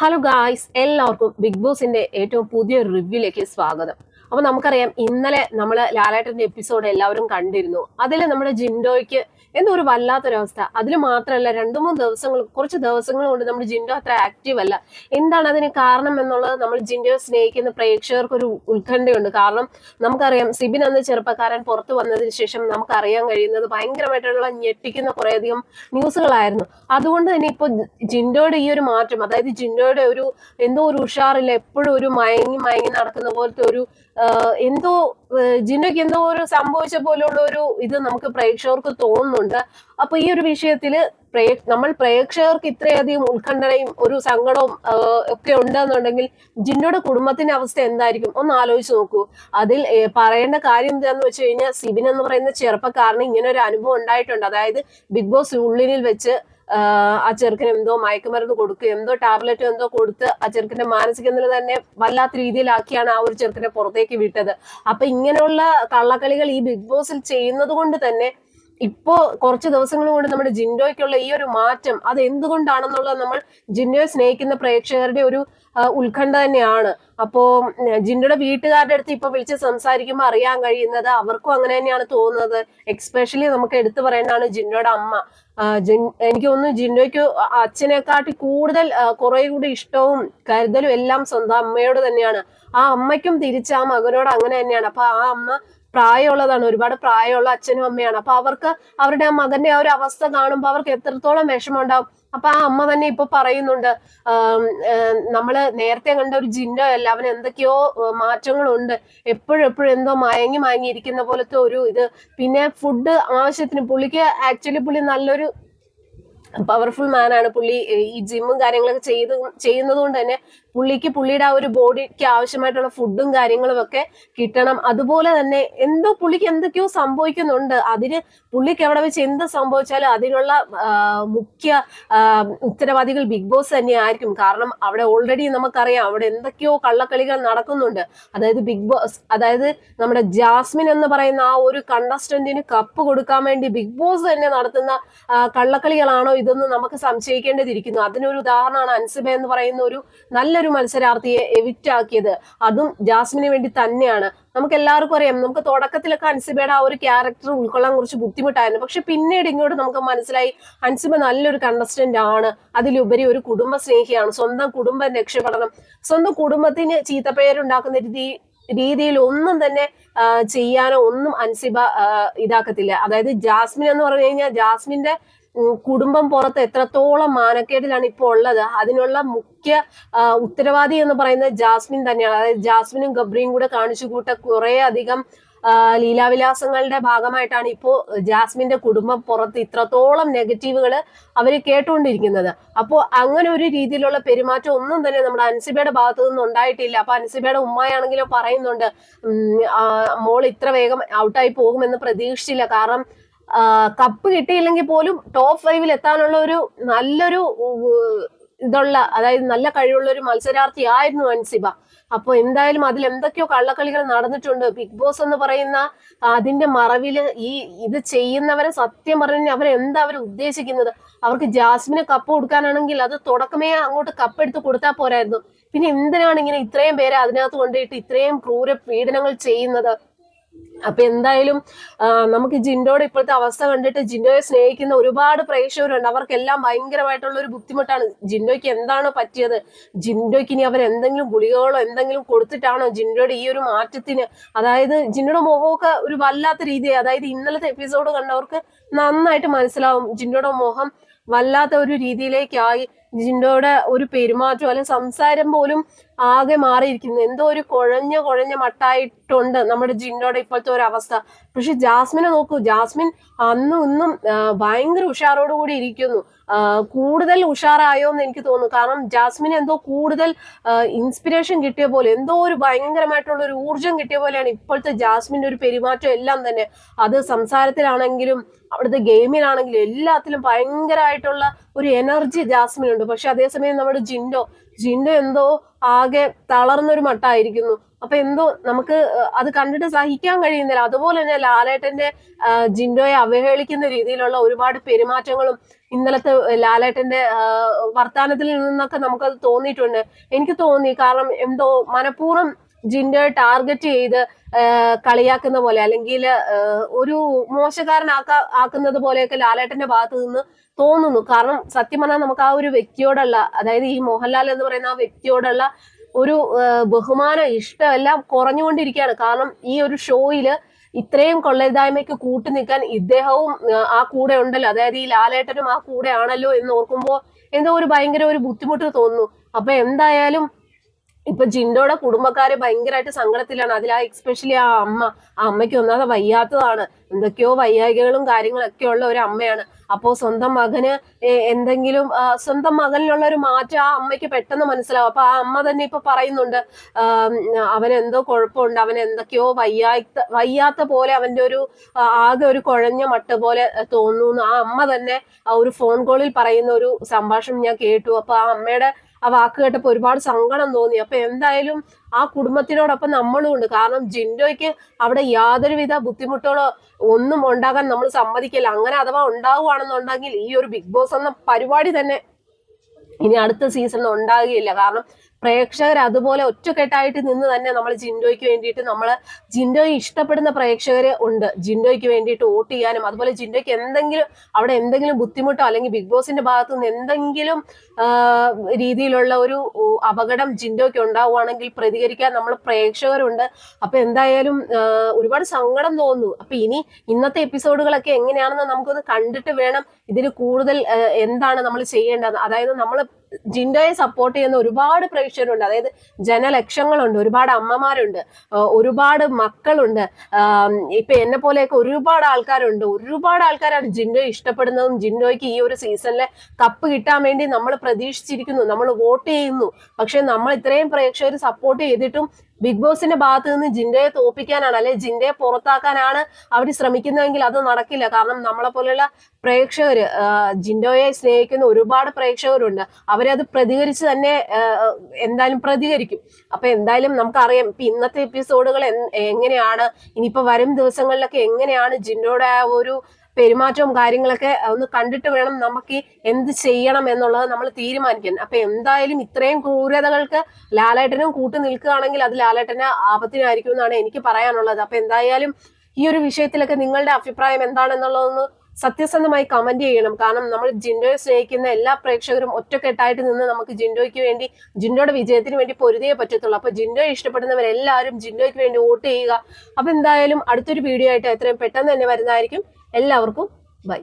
Hello guys എല്ലാവർക്കും big ബോസിന്റെ ഏറ്റവും പുതിയ റിവ്യൂലേക്ക് സ്വാഗതം. അപ്പൊ നമുക്കറിയാം ഇന്നലെ നമ്മൾ ലാലേട്ടന്റെ എപ്പിസോഡ് എല്ലാവരും കണ്ടിരുന്നു. അതിൽ നമ്മുടെ ജിൻഡോയ്ക്ക് എന്തൊരു വല്ലാത്തൊരവസ്ഥ. അതിൽ മാത്രമല്ല രണ്ടു മൂന്ന് ദിവസങ്ങൾ കുറച്ച് ദിവസങ്ങൾ കൊണ്ട് നമ്മുടെ ജിൻഡോ അത്ര ആക്റ്റീവ് അല്ല. എന്താണ് അതിന് കാരണം എന്നുള്ളത് നമ്മൾ ജിൻഡോയെ സ്നേഹിക്കുന്ന പ്രേക്ഷകർക്ക് ഒരു ഉത്കണ്ഠയുണ്ട്. കാരണം നമുക്കറിയാം സിബിൻ എന്ന ചെറുപ്പക്കാരൻ പുറത്തു വന്നതിന് ശേഷം നമുക്കറിയാൻ കഴിയുന്നത് ഭയങ്കരമായിട്ടുള്ള ഞെട്ടിക്കുന്ന കുറേയധികം ന്യൂസുകളായിരുന്നു. അതുകൊണ്ട് തന്നെ ഇപ്പോൾ ജിൻഡോയുടെ ഈ ഒരു മാറ്റം അതായത് ജിൻഡോയുടെ ഒരു എന്തോ ഒരു ഉഷാറില്ല എപ്പോഴും ഒരു മയങ്ങി മയങ്ങി നടക്കുന്ന പോലത്തെ ഒരു എന്തോ ജിൻഡോയ്ക്ക് എന്തോ ഒരു സംഭവിച്ച പോലുള്ള ഒരു ഇത് നമുക്ക് പ്രേക്ഷകർക്ക് തോന്നുന്നുണ്ട്. അപ്പൊ ഈ ഒരു വിഷയത്തിൽ നമ്മൾ പ്രേക്ഷകർക്ക് ഇത്രയധികം ഉത്കണ്ഠനയും ഒരു സങ്കടവും ഒക്കെ ഉണ്ടെന്നുണ്ടെങ്കിൽ ജിന്നയുടെ കുടുംബത്തിന്റെ അവസ്ഥ എന്തായിരിക്കും? ഒന്ന് ആലോചിച്ച് നോക്കൂ. അതിൽ പറയേണ്ട കാര്യം എന്താന്ന് വെച്ച് കഴിഞ്ഞാൽ സിബിൻ എന്ന് പറയുന്ന ചെറുപ്പക്കാരന് ഇങ്ങനെ ഒരു അനുഭവം ഉണ്ടായിട്ടുണ്ട്. അതായത് ബിഗ് ബോസ് ഉള്ളിനിൽ വെച്ച് ആ ചെറുക്കന് എന്തോ മയക്കുമരുന്ന് കൊടുക്കുക എന്തോ ടാബ്ലറ്റ് എന്തോ കൊടുത്ത് ആ ചെറുക്കന്റെ മാനസിക നില തന്നെ വല്ലാത്ത രീതിയിലാക്കിയാണ് ആ ഒരു ചെറുക്കനെ പുറത്തേക്ക് വിട്ടത്. അപ്പൊ ഇങ്ങനെയുള്ള കള്ളക്കളികൾ ഈ ബിഗ് ബോസിൽ ചെയ്യുന്നത് കൊണ്ട് തന്നെ ഇപ്പോ കുറച്ച് ദിവസങ്ങൾ കൊണ്ട് നമ്മുടെ ജിൻഡോയ്ക്കുള്ള ഈ ഒരു മാറ്റം അത് എന്തുകൊണ്ടാണെന്നുള്ളത് നമ്മൾ ജിൻഡോയെ സ്നേഹിക്കുന്ന പ്രേക്ഷകരുടെ ഒരു ഉത്കണ്ഠ തന്നെയാണ്. അപ്പോ ജിൻഡോയുടെ വീട്ടുകാരുടെ അടുത്ത് ഇപ്പൊ വിളിച്ച് സംസാരിക്കുമ്പോൾ അറിയാൻ കഴിയുന്നത് അവർക്കും അങ്ങനെ തന്നെയാണ് തോന്നുന്നത്. എക്സ്പെഷ്യലി നമുക്ക് എടുത്തു പറയേണ്ടതാണ് ജിൻഡോയുടെ അമ്മ. എനിക്ക് തോന്നുന്നു ജിൻഡോയ്ക്ക് അച്ഛനെക്കാട്ടി കൂടുതൽ കുറെ കൂടി ഇഷ്ടവും കരുതലും എല്ലാം സ്വന്തം അമ്മയോട് തന്നെയാണ്. ആ അമ്മയ്ക്കും തിരിച്ച് ആ മകനോട് അങ്ങനെ തന്നെയാണ്. അപ്പൊ ആ അമ്മ പ്രായമുള്ളതാണ് ഒരുപാട് പ്രായമുള്ള അച്ഛനും അമ്മയാണ്. അപ്പൊ അവർക്ക് അവരുടെ ആ മകന്റെ ആ ഒരു അവസ്ഥ കാണുമ്പോൾ അവർക്ക് എത്രത്തോളം വിഷമം ഉണ്ടാവും അപ്പൊ ആ അമ്മ തന്നെ ഇപ്പൊ പറയുന്നുണ്ട് നമ്മൾ നേരത്തെ കണ്ട ഒരു ജിൻഡോ അല്ല അവൻ എന്തൊക്കെയോ മാറ്റങ്ങളുണ്ട്. എപ്പോഴും എപ്പോഴും എന്തോ മയങ്ങി മയങ്ങി ഇരിക്കുന്ന പോലത്തെ ഒരു ഇത്. പിന്നെ ഫുഡ് ആവശ്യത്തിന് പുള്ളിക്ക് ആക്ച്വലി പുള്ളി നല്ലൊരു പവർഫുൾ ആണ്. പുള്ളി ഈ ജിമ്മും കാര്യങ്ങളൊക്കെ ചെയ്ത് ചെയ്യുന്നത് കൊണ്ട് തന്നെ പുള്ളിക്ക് പുള്ളിയുടെ ആ ഒരു ബോഡിക്ക് ആവശ്യമായിട്ടുള്ള ഫുഡും കാര്യങ്ങളും ഒക്കെ കിട്ടണം. അതുപോലെ തന്നെ എന്തോ പുള്ളിക്ക് എന്തൊക്കെയോ സംഭവിക്കുന്നുണ്ട്. അതിന് പുള്ളിക്ക് എവിടെ വെച്ച് എന്ത് സംഭവിച്ചാലും അതിനുള്ള മുഖ്യ ഉത്തരവാദികൾ ബിഗ് ബോസ് തന്നെ ആയിരിക്കും കാരണം അവിടെ ഓൾറെഡി നമുക്കറിയാം അവിടെ എന്തൊക്കെയോ കള്ളക്കളികൾ നടക്കുന്നുണ്ട്. അതായത് ബിഗ് ബോസ് അതായത് നമ്മുടെ ജാസ്മിൻ എന്ന് പറയുന്ന ആ ഒരു കണ്ടസ്റ്റന്റിന് കപ്പ് കൊടുക്കാൻ വേണ്ടി ബിഗ് ബോസ് തന്നെ നടത്തുന്ന കള്ളക്കളികളാണോ ഇതെന്ന് നമുക്ക് സംശയിക്കേണ്ടതിരിക്കുന്നു. അതിനൊരു ഉദാഹരണമാണ് അൻസിബ എന്ന് പറയുന്ന ഒരു നല്ലൊരു മത്സരാർത്ഥിയെ എവിക്റ്റ് ആക്കിയത്. അതും ജാസ്മിന് വേണ്ടി തന്നെയാണ്. നമുക്ക് എല്ലാവർക്കും അറിയാം. നമുക്ക് തുടക്കത്തിലൊക്കെ അൻസിബയുടെ ആ ഒരു ക്യാരക്ടർ ഉൾക്കൊള്ളാൻ കുറച്ച് ബുദ്ധിമുട്ടായിരുന്നു. പക്ഷെ പിന്നീട് ഇങ്ങോട്ട് നമുക്ക് മനസ്സിലായി അൻസിബ നല്ലൊരു കണ്ടസ്റ്റന്റ് ആണ്. അതിലുപരി ഒരു കുടുംബ സ്നേഹിയാണ് സ്വന്തം കുടുംബം രക്ഷപ്പെടണം. സ്വന്തം കുടുംബത്തിന് ചീത്തപ്പേരുണ്ടാക്കുന്ന രീതി രീതിയിൽ ഒന്നും തന്നെ ചെയ്യാനോ ഒന്നും അൻസിബ ഇതാക്കത്തില്ല. അതായത് ജാസ്മിൻ എന്ന് പറഞ്ഞു കഴിഞ്ഞാൽ ജാസ്മിന്റെ കുടുംബം പുറത്ത് എത്രത്തോളം മാനക്കേടിലാണ് ഇപ്പോൾ ഉള്ളത്? അതിനുള്ള മുഖ്യ ഉത്തരവാദി എന്ന് പറയുന്നത് ജാസ്മിൻ തന്നെയാണ്. അതായത് ജാസ്മിനും ഗബ്രിയും കൂടെ കാണിച്ചു കൂട്ട കുറെ അധികം ലീലാവിലാസങ്ങളുടെ ഭാഗമായിട്ടാണ് ഇപ്പോൾ ജാസ്മിന്റെ കുടുംബം പുറത്ത് ഇത്രത്തോളം നെഗറ്റീവുകൾ അവർ കേട്ടുകൊണ്ടിരിക്കുന്നത് അപ്പോൾ അങ്ങനെ ഒരു രീതിയിലുള്ള പെരുമാറ്റം ഒന്നും തന്നെ നമ്മുടെ അൻസിബയുടെ ഭാഗത്തു നിന്നും ഉണ്ടായിട്ടില്ല. അപ്പൊ അൻസിബയുടെ ഉമ്മയാണെങ്കിലും പറയുന്നുണ്ട് മോൾ ഇത്ര വേഗം ഔട്ടായി പോകുമെന്ന് പ്രതീക്ഷിച്ചില്ല. കാരണം കപ്പ് കിട്ടിയില്ലെങ്കിൽ പോലും ടോപ്പ് ഫൈവിൽ എത്താനുള്ള ഒരു നല്ലൊരു ഇതുള്ള അതായത് നല്ല കഴിവുള്ള ഒരു മത്സരാർത്ഥി ആയിരുന്നു അൻസിബ. അപ്പൊ എന്തായാലും അതിൽ എന്തൊക്കെയോ കള്ളക്കളികൾ നടന്നിട്ടുണ്ട്. ബിഗ് ബോസ് എന്ന് പറയുന്ന അതിന്റെ മറവിൽ ഈ ഇത് ചെയ്യുന്നവരെ സത്യം പറഞ്ഞു അവരെന്താ അവർ ഉദ്ദേശിക്കുന്നത്? അവർക്ക് ജാസ്മിന് കപ്പ് കൊടുക്കാനാണെങ്കിൽ അത് തുടക്കമേ അങ്ങോട്ട് കപ്പ് എടുത്ത് കൊടുത്താൽ പോരായിരുന്നു. പിന്നെ എന്തിനാണ് ഇങ്ങനെ ഇത്രയും പേരെ അതിനകത്ത് കൊണ്ടുപോയിട്ട് ഇത്രയും ക്രൂര പീഡനങ്ങൾ ചെയ്യുന്നത്? അപ്പൊ എന്തായാലും നമുക്ക് ജിൻഡോയുടെ ഇപ്പോഴത്തെ അവസ്ഥ കണ്ടിട്ട് ജിൻഡോയെ സ്നേഹിക്കുന്ന ഒരുപാട് പ്രേക്ഷകരുണ്ട്. അവർക്കെല്ലാം ഭയങ്കരമായിട്ടുള്ള ഒരു ബുദ്ധിമുട്ടാണ്. ജിൻഡോയ്ക്ക് എന്താണോ പറ്റിയത്? ജിൻഡോയ്ക്ക് ഇനി അവർ എന്തെങ്കിലും ഗുളികകളോ എന്തെങ്കിലും കൊടുത്തിട്ടാണോ ജിൻഡോയുടെ ഈ ഒരു മാറ്റത്തിന്? അതായത് ജിൻഡോയുടെ മുഖമൊക്കെ ഒരു വല്ലാത്ത രീതി അതായത് ഇന്നലത്തെ എപ്പിസോഡ് കണ്ടവർക്ക് നന്നായിട്ട് മനസ്സിലാവും ജിൻഡോയുടെ മുഖം വല്ലാത്ത ഒരു രീതിയിലേക്കായി. ജിൻഡോയുടെ ഒരു പെരുമാറ്റം അല്ലെങ്കിൽ സംസാരം പോലും ആകെ മാറിയിരിക്കുന്നു. എന്തോ ഒരു കുഴഞ്ഞ കുഴഞ്ഞ മട്ടായിട്ടുണ്ട് നമ്മുടെ ജിൻഡോയുടെ ഇപ്പോഴത്തെ ഒരു അവസ്ഥ. പക്ഷെ ജാസ്മിനെ നോക്കൂ. ജാസ്മിൻ അന്നും ഇന്നും ഭയങ്കര ഉഷാറോടുകൂടി ഇരിക്കുന്നു. കൂടുതൽ ഉഷാറായോ എന്ന് എനിക്ക് തോന്നുന്നു. കാരണം ജാസ്മിന് എന്തോ കൂടുതൽ ഇൻസ്പിറേഷൻ കിട്ടിയ പോലെ എന്തോ ഒരു ഭയങ്കരമായിട്ടുള്ള ഒരു ഊർജം കിട്ടിയ പോലെയാണ് ഇപ്പോഴത്തെ ജാസ്മിന്റെ ഒരു പെരുമാറ്റം എല്ലാം തന്നെ. അത് സംസാരത്തിലാണെങ്കിലും അവിടുത്തെ ഗെയിമിലാണെങ്കിലും എല്ലാത്തിലും ഭയങ്കരമായിട്ടുള്ള ഒരു എനർജി ജാസ്മിൻ ഉണ്ട് പക്ഷെ അതേസമയം നമ്മുടെ ജിൻഡോ ജിൻഡോ എന്തോ ആകെ തളർന്നൊരു മട്ടായിരിക്കുന്നു. അപ്പൊ എന്തോ നമുക്ക് അത് കണ്ടിട്ട് സഹിക്കാൻ കഴിയുന്നില്ല. അതുപോലെ തന്നെ ലാലേട്ടന്റെ ജിൻഡോയെ അവഹേളിക്കുന്ന രീതിയിലുള്ള ഒരുപാട് പെരുമാറ്റങ്ങളും ഇന്നലത്തെ ലാലേട്ടന്റെ വർത്തമാനത്തിൽ നിന്നൊക്കെ നമുക്കത് തോന്നിയിട്ടുണ്ട്. എനിക്ക് തോന്നി കാരണം എന്തോ മനഃപൂർവം ജിൻഡോയെ ടാർഗറ്റ് ചെയ്ത് കളിയാക്കുന്ന പോലെ അല്ലെങ്കിൽ ഒരു മോശക്കാരനാക്ക ആക്കുന്നത് പോലെയൊക്കെ ലാലേട്ടന്റെ ഭാഗത്ത് നിന്ന് തോന്നുന്നു. കാരണം സത്യം പറഞ്ഞാൽ നമുക്ക് ആ ഒരു വ്യക്തിയോടുള്ള അതായത് ഈ മോഹൻലാൽ എന്ന് പറയുന്ന ആ വ്യക്തിയോടുള്ള ഒരു ബഹുമാനം ഇഷ്ടം എല്ലാം കുറഞ്ഞുകൊണ്ടിരിക്കുകയാണ്. കാരണം ഈ ഒരു ഷോയിൽ ഇത്രയും കൊള്ളരുതായ്മയ്ക്ക് കൂട്ടു നിൽക്കാൻ ഇദ്ദേഹവും ആ കൂടെ ഉണ്ടല്ലോ. അതായത് ഈ ലാലേട്ടനും ആ കൂടെ ആണല്ലോ എന്ന് ഓർക്കുമ്പോൾ എന്തോ ഒരു ഭയങ്കര ഒരു ബുദ്ധിമുട്ട് തോന്നുന്നു. അപ്പൊ എന്തായാലും ഇപ്പൊ ജിൻഡോയുടെ കുടുംബക്കാര് ഭയങ്കരമായിട്ട് സങ്കടത്തിലാണ്. അതിൽ ആ എക്സ്പെഷ്യലി ആ അമ്മ. ആ അമ്മയ്ക്ക് ഒന്നാമത് വയ്യാത്തതാണ്. എന്തൊക്കെയോ വയ്യായികകളും കാര്യങ്ങളൊക്കെ ഉള്ള ഒരു അമ്മയാണ്. അപ്പോ സ്വന്തം മകന് എന്തെങ്കിലും സ്വന്തം മകനിലുള്ള ഒരു മാറ്റം ആ അമ്മയ്ക്ക് പെട്ടെന്ന് മനസ്സിലാവും. അപ്പൊ ആ അമ്മ തന്നെ ഇപ്പൊ പറയുന്നുണ്ട് അവൻ എന്തോ കുഴപ്പമുണ്ട് അവൻ എന്തൊക്കെയോ വയ്യാത്ത വയ്യാത്ത പോലെ അവന്റെ ഒരു ആകെ ഒരു കുഴഞ്ഞ മട്ട് പോലെ തോന്നുന്നു. ആ അമ്മ തന്നെ ഒരു ഫോൺ കോളിൽ പറയുന്ന ഒരു സംഭാഷണം ഞാൻ കേട്ടു. അപ്പൊ ആ അമ്മയുടെ ആ വാക്ക് കേട്ടപ്പോൾ ഒരുപാട് സങ്കടം തോന്നി. അപ്പൊ എന്തായാലും ആ കുടുംബത്തിനോടൊപ്പം നമ്മളും ഉണ്ട്. കാരണം ജിൻഡോയ്ക്ക് അവിടെ യാതൊരുവിധ ബുദ്ധിമുട്ടുകളോ ഒന്നും ഉണ്ടാകാൻ നമ്മൾ സമ്മതിക്കില്ല. അങ്ങനെ അഥവാ ഉണ്ടാവുകയാണെന്നുണ്ടെങ്കിൽ ഈ ഒരു ബിഗ് ബോസ് എന്ന പരിപാടി തന്നെ ഇനി അടുത്ത സീസണിൽ ഉണ്ടാകുകയില്ല. കാരണം പ്രേക്ഷകർ അതുപോലെ ഒറ്റക്കെട്ടായിട്ട് നിന്ന് തന്നെ നമ്മൾ ജിൻഡോയ്ക്ക് വേണ്ടിയിട്ട് നമ്മൾ ജിൻഡോയെ ഇഷ്ടപ്പെടുന്ന പ്രേക്ഷകർ ഉണ്ട്. ജിൻഡോയ്ക്ക് വേണ്ടിയിട്ട് വോട്ട് ചെയ്യാനും അതുപോലെ ജിൻഡോയ്ക്ക് എന്തെങ്കിലും അവിടെ എന്തെങ്കിലും ബുദ്ധിമുട്ടോ അല്ലെങ്കിൽ ബിഗ് ബോസിന്റെ ഭാഗത്തു നിന്ന് എന്തെങ്കിലും രീതിയിലുള്ള ഒരു അപകടം ജിൻഡോയ്ക്ക് ഉണ്ടാവുകയാണെങ്കിൽ പ്രതികരിക്കാൻ നമ്മൾ പ്രേക്ഷകരുണ്ട്. അപ്പൊ എന്തായാലും ഒരുപാട് സങ്കടം തോന്നുന്നു. അപ്പൊ ഇനി ഇന്നത്തെ എപ്പിസോഡുകളൊക്കെ എങ്ങനെയാണെന്ന് നമുക്കൊന്ന് കണ്ടിട്ട് വേണം ഇതിന് കൂടുതൽ എന്താണ് നമ്മൾ ചെയ്യേണ്ടത്. അതായത് നമ്മൾ ജിൻഡോയെ സപ്പോർട്ട് ചെയ്യുന്ന ഒരുപാട് പ്രേക്ഷകരുണ്ട്. അതായത് ജനലക്ഷങ്ങളുണ്ട് ഒരുപാട് അമ്മമാരുണ്ട് ഒരുപാട് മക്കളുണ്ട്. ഇപ്പൊ എന്നെ പോലെയൊക്കെ ഒരുപാട് ആൾക്കാരുണ്ട്. ഒരുപാട് ആൾക്കാരാണ് ജിൻഡോയെ ഇഷ്ടപ്പെടുന്നതും ജിൻഡോയ്ക്ക് ഈ ഒരു സീസണിലെ കപ്പ് കിട്ടാൻ വേണ്ടി നമ്മൾ പ്രതീക്ഷിച്ചിരിക്കുന്നു. നമ്മൾ വോട്ട് ചെയ്യുന്നു. പക്ഷെ നമ്മൾ ഇത്രയും പ്രേക്ഷകർ സപ്പോർട്ട് ചെയ്തിട്ടും ബിഗ് ബോസിന്റെ ഭാഗത്ത് നിന്ന് ജിൻഡയെ തോപ്പിക്കാനാണ് അല്ലെ ജിൻഡയെ പുറത്താക്കാനാണ് അവർ ശ്രമിക്കുന്നതെങ്കിൽ അത് നടക്കില്ല. കാരണം നമ്മളെ പോലെയുള്ള പ്രേക്ഷകർ ജിൻഡോയെ സ്നേഹിക്കുന്ന ഒരുപാട് പ്രേക്ഷകരുണ്ട്. അവരത് പ്രതികരിച്ച് തന്നെ എന്തായാലും പ്രതികരിക്കും. അപ്പൊ എന്തായാലും നമുക്കറിയാം ഇപ്പൊ ഇന്നത്തെ എപ്പിസോഡുകൾ എങ്ങനെയാണ്? ഇനിയിപ്പോ വരും ദിവസങ്ങളിലൊക്കെ എങ്ങനെയാണ് ജിൻഡോയുടെ ആ ഒരു പെരുമാറ്റവും കാര്യങ്ങളൊക്കെ ഒന്ന് കണ്ടിട്ട് വേണം നമുക്ക് എന്ത് ചെയ്യണം എന്നുള്ളത് നമ്മൾ തീരുമാനിക്കാൻ. അപ്പൊ എന്തായാലും ഇത്രയും ക്രൂരതകൾക്ക് ലാലേട്ടനും കൂട്ടു നിൽക്കുകയാണെങ്കിൽ അത് ലാലേട്ടന് ആപത്തിനായിരിക്കും എന്നാണ് എനിക്ക് പറയാനുള്ളത്. അപ്പൊ എന്തായാലും ഈ ഒരു വിഷയത്തിലൊക്കെ നിങ്ങളുടെ അഭിപ്രായം എന്താണെന്നുള്ളതൊന്ന് സത്യസന്ധമായി കമന്റ് ചെയ്യണം. കാരണം നമ്മൾ ജിൻഡോയെ സ്നേഹിക്കുന്ന എല്ലാ പ്രേക്ഷകരും ഒറ്റക്കെട്ടായിട്ട് നിന്ന് നമുക്ക് ജിൻഡോയ്ക്ക് വേണ്ടി ജിൻഡോയുടെ വിജയത്തിന് വേണ്ടി പൊരുതേ പറ്റത്തുള്ളൂ. അപ്പൊ ജിൻഡോയെ ഇഷ്ടപ്പെടുന്നവരെല്ലാവരും ജിൻഡോയ്ക്ക് വേണ്ടി വോട്ട് ചെയ്യുക. അപ്പൊ എന്തായാലും അടുത്തൊരു വീഡിയോ ആയിട്ട് എത്രയും പെട്ടെന്ന് തന്നെ വരുന്നതായിരിക്കും. എല്ലാവർക്കും ബൈ.